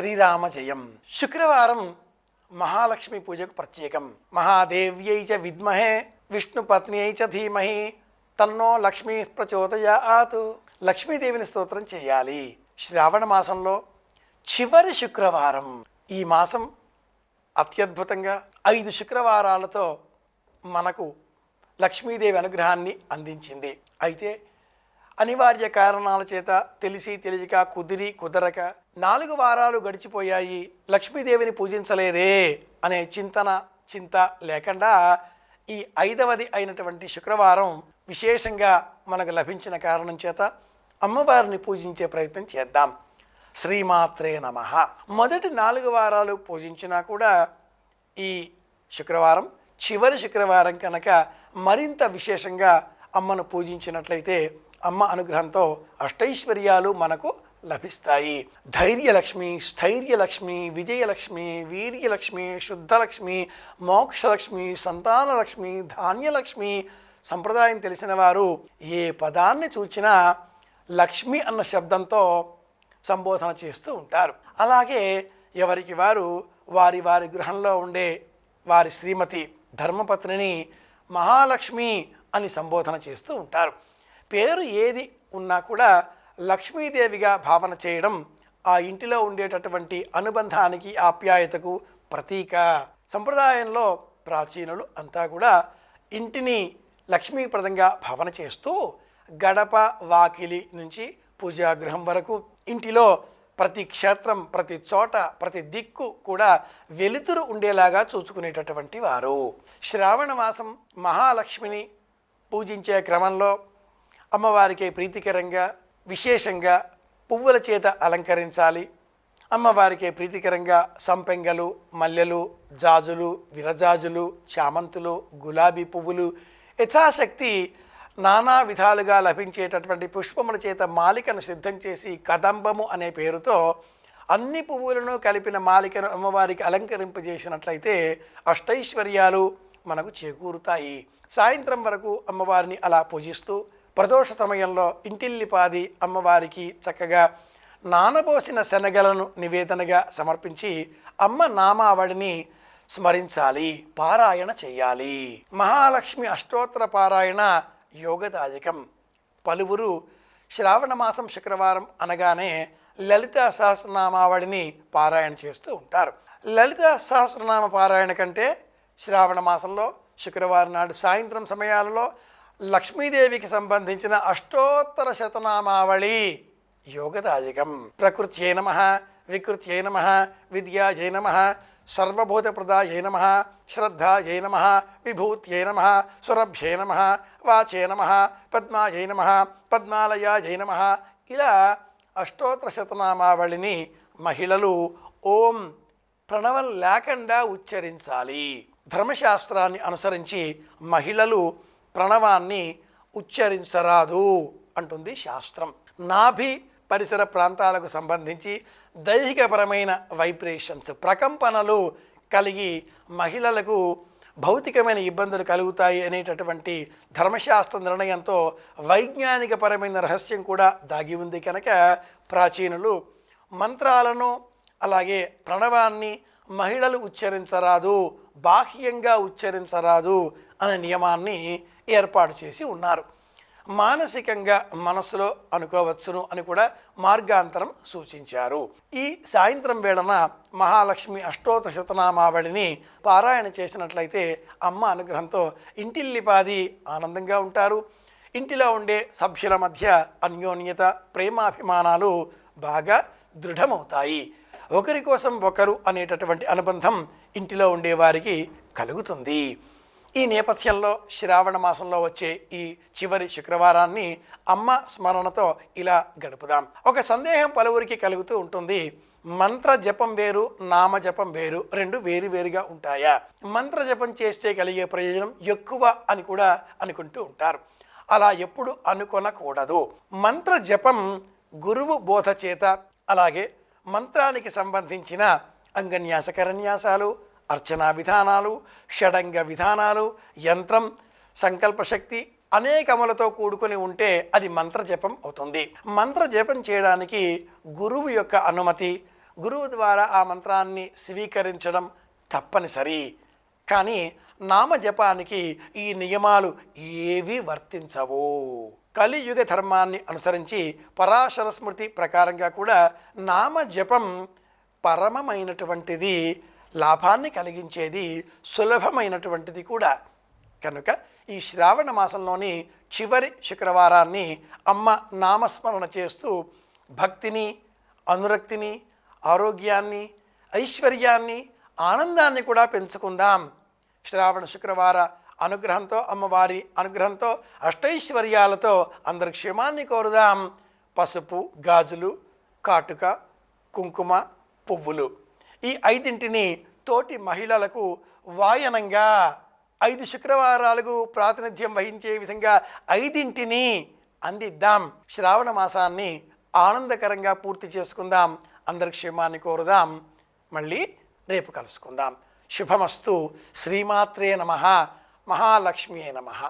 శ్రీరామ జయం శుక్రవారం మహాలక్ష్మి పూజకు ప్రత్యేకం. మహాదేవ్యై చ విద్మహే విష్ణు పత్న్యై చ ధీమహి తన్నో లక్ష్మీ ప్రచోదయాత్. లక్ష్మీదేవిని స్తోత్రం చేయాలి. శ్రావణ మాసంలో చివరి శుక్రవారం. ఈ మాసం అత్యద్భుతంగా ఐదు శుక్రవారాలతో మనకు లక్ష్మీదేవి అనుగ్రహాన్ని అందించింది. అయితే అనివార్య కారణాల చేత తెలిసి తెలియక కుదిరి కుదరక నాలుగు వారాలు గడిచిపోయాయి. లక్ష్మీదేవిని పూజించలేదే అనే చింతన చింత లేకుండా ఈ ఐదవది అయినటువంటి శుక్రవారం విశేషంగా మనకు లభించిన కారణం చేత అమ్మవారిని పూజించే ప్రయత్నం చేద్దాం. శ్రీమాత్రే నమ. మొదటి నాలుగు వారాలు పూజించినా కూడా ఈ శుక్రవారం చివరి శుక్రవారం కనుక మరింత విశేషంగా అమ్మను పూజించినట్లయితే అమ్మ అనుగ్రహంతో అష్టైశ్వర్యాలు మనకు లభిస్తాయి. ధైర్యలక్ష్మి స్థైర్యలక్ష్మి విజయలక్ష్మి వీర్యలక్ష్మి శుద్ధలక్ష్మి మోక్షలక్ష్మి సంతానలక్ష్మి ధాన్యలక్ష్మి సంప్రదాయం తెలిసిన వారు ఏ పదాన్ని చూచినా లక్ష్మి అన్న శబ్దంతో సంబోధన చేస్తూ ఉంటారు. అలాగే ఎవరికి వారు వారి వారి గృహంలో ఉండే వారి శ్రీమతి ధర్మపత్నిని మహాలక్ష్మి అని సంబోధన చేస్తూ ఉంటారు. పేరు ఏది ఉన్నా కూడా లక్ష్మీదేవిగా భావన చేయడం ఆ ఇంటిలో ఉండేటటువంటి అనుబంధానికి ఆప్యాయతకు ప్రతీక. సంప్రదాయంలో ప్రాచీనులు అంతా కూడా ఇంటిని లక్ష్మీప్రదంగా భావన చేస్తూ గడప వాకిలి నుంచి పూజాగృహం వరకు ఇంటిలో ప్రతి క్షేత్రం ప్రతి చోట ప్రతి దిక్కు కూడా వెలుతురు ఉండేలాగా చూసుకునేటటువంటి వారు. శ్రావణ మాసం మహాలక్ష్మిని పూజించే క్రమంలో అమ్మవారికి ప్రీతికరంగా విశేషంగా పువ్వుల చేత అలంకరించాలి. అమ్మవారికి ప్రీతికరంగా సంపెంగలు మల్లెలు జాజులు విరజాజులు చామంతులు గులాబీ పువ్వులు యథాశక్తి నానా విధాలుగా లభించేటటువంటి పుష్పముల చేత మాలికను సిద్ధం చేసి కదంబము అనే పేరుతో అన్ని పువ్వులను కలిపిన మాలికను అమ్మవారికి అలంకరింపజేసినట్లయితే అష్టైశ్వర్యాలు మనకు చేకూరుతాయి. సాయంత్రం వరకు అమ్మవారిని అలా పూజిస్తూ ప్రదోష సమయంలో ఇంటిల్లిపాది అమ్మవారికి చక్కగా నానబోసిన శనగలను నివేదనగా సమర్పించి అమ్మ నామావళిని స్మరించాలి పారాయణ చేయాలి. మహాలక్ష్మి అష్టోత్తర పారాయణ యోగదాయకం. పలువురు శ్రావణ మాసం శుక్రవారం అనగానే లలిత సహస్రనామావళిని పారాయణ చేస్తూ ఉంటారు. లలిత సహస్రనామ పారాయణ కంటే శ్రావణ మాసంలో శుక్రవారం నాడు సాయంత్రం సమయాలలో లక్ష్మీదేవికి సంబంధించిన అష్టోత్తర శతనామావళి యోగదాయకం. ప్రకృత్యై నమ వికృత్యై నమ విద్యాజై నమ సర్వభూతప్రదాయై నమ శ్రద్ధాయై నమ విభూత్యై నమ సురభ్యై నమ వాచే నమ పద్మాయై నమ పద్మాలయాజై నమ. ఇలా అష్టోత్తర శతనామావళిని మహిళలు ఓం ప్రణవం లేకుండా ఉచ్చరించాలి. ధర్మశాస్త్రాన్ని అనుసరించి మహిళలు ప్రణవాన్ని ఉచ్చరించరాదు అంటుంది శాస్త్రం. నాభి పరిసర ప్రాంతాలకు సంబంధించి దైహికపరమైన వైబ్రేషన్స్ ప్రకంపనలు కలిగి మహిళలకు భౌతికమైన ఇబ్బందులు కలుగుతాయి అనేటటువంటి ధర్మశాస్త్ర నిర్ణయంతో వైజ్ఞానికపరమైన రహస్యం కూడా దాగి ఉంది కనుక ప్రాచీనులు మంత్రాలను అలాగే ప్రణవాన్ని మహిళలు ఉచ్చరించరాదు బాహ్యంగా ఉచ్చరించరాదు అనే నియమాన్ని ఏర్పాటు చేసి ఉన్నారు. మానసికంగా మనసులో అనుకోవచ్చును అని కూడా మార్గాంతరం సూచించారు. ఈ సాయంత్రం వేళన మహాలక్ష్మి అష్టోత శతనామావళిని పారాయణ చేసినట్లయితే అమ్మ అనుగ్రహంతో ఇంటిల్లిపాది ఆనందంగా ఉంటారు. ఇంటిలో ఉండే సభ్యుల మధ్య అన్యోన్యత ప్రేమాభిమానాలు బాగా దృఢమవుతాయి. ఒకరి కోసం ఒకరు అనేటటువంటి అనుబంధం ఇంటిలో ఉండేవారికి కలుగుతుంది. ఈ నేపథ్యంలో శ్రావణ మాసంలో వచ్చే ఈ చివరి శుక్రవారాన్ని అమ్మ స్మరణతో ఇలా గడుపుదాం. ఒక సందేహం పలువురికి కలుగుతూ ఉంటుంది. మంత్ర జపం వేరు నామ జపం వేరు రెండు వేరు వేరుగా ఉంటాయా? మంత్ర జపం చేస్తే కలిగే ప్రయోజనం ఎక్కువ అని కూడా అనుకుంటూ ఉంటారు. అలా ఎప్పుడు అనుకొనకూడదు. మంత్ర జపం గురువు బోధ చేత అలాగే మంత్రానికి సంబంధించిన అంగన్యాస కరన్యాసాలు అర్చనా విధానాలు షడంగ విధానాలు యంత్రం సంకల్పశక్తి అనేకములతో కూడుకొని ఉంటే అది మంత్రజపం అవుతుంది. మంత్రజపం చేయడానికి గురువు యొక్క అనుమతి గురువు ద్వారా ఆ మంత్రాన్ని స్వీకరించడం తప్పనిసరి. కానీ నామజపానికి ఈ నియమాలు ఏవి వర్తించవు. కలియుగ ధర్మాన్ని అనుసరించి పరాశర స్మృతి ప్రకారంగా కూడా నామజపం పరమమైనటువంటిది లాభాన్ని కలిగించేది సులభమైనటువంటిది కూడా. కనుక ఈ శ్రావణ మాసంలోని చివరి శుక్రవారాన్ని అమ్మ నామస్మరణ చేస్తూ భక్తిని అనురక్తిని ఆరోగ్యాన్ని ఐశ్వర్యాన్ని ఆనందాన్ని కూడా పెంచుకుందాం. శ్రావణ శుక్రవార అనుగ్రహంతో అమ్మవారి అనుగ్రహంతో అష్టైశ్వర్యాలతో అందరి క్షేమాన్ని కోరుదాం. పసుపు గాజులు కాటుక కుంకుమ పువ్వులు. ఈ ఐదింటిని తోటి మహిళలకు వాయనంగా ఐదు శుక్రవారాలకు ప్రాతినిధ్యం వహించే విధంగా ఐదింటిని అందిద్దాం. శ్రావణ మాసాన్ని ఆనందకరంగా పూర్తి చేసుకుందాం. అందరి క్షేమాన్ని కోరుదాం. మళ్ళీ రేపు కలుసుకుందాం. శుభమస్తు. శ్రీమాత్రే నమ. మహాలక్ష్మియే నమ.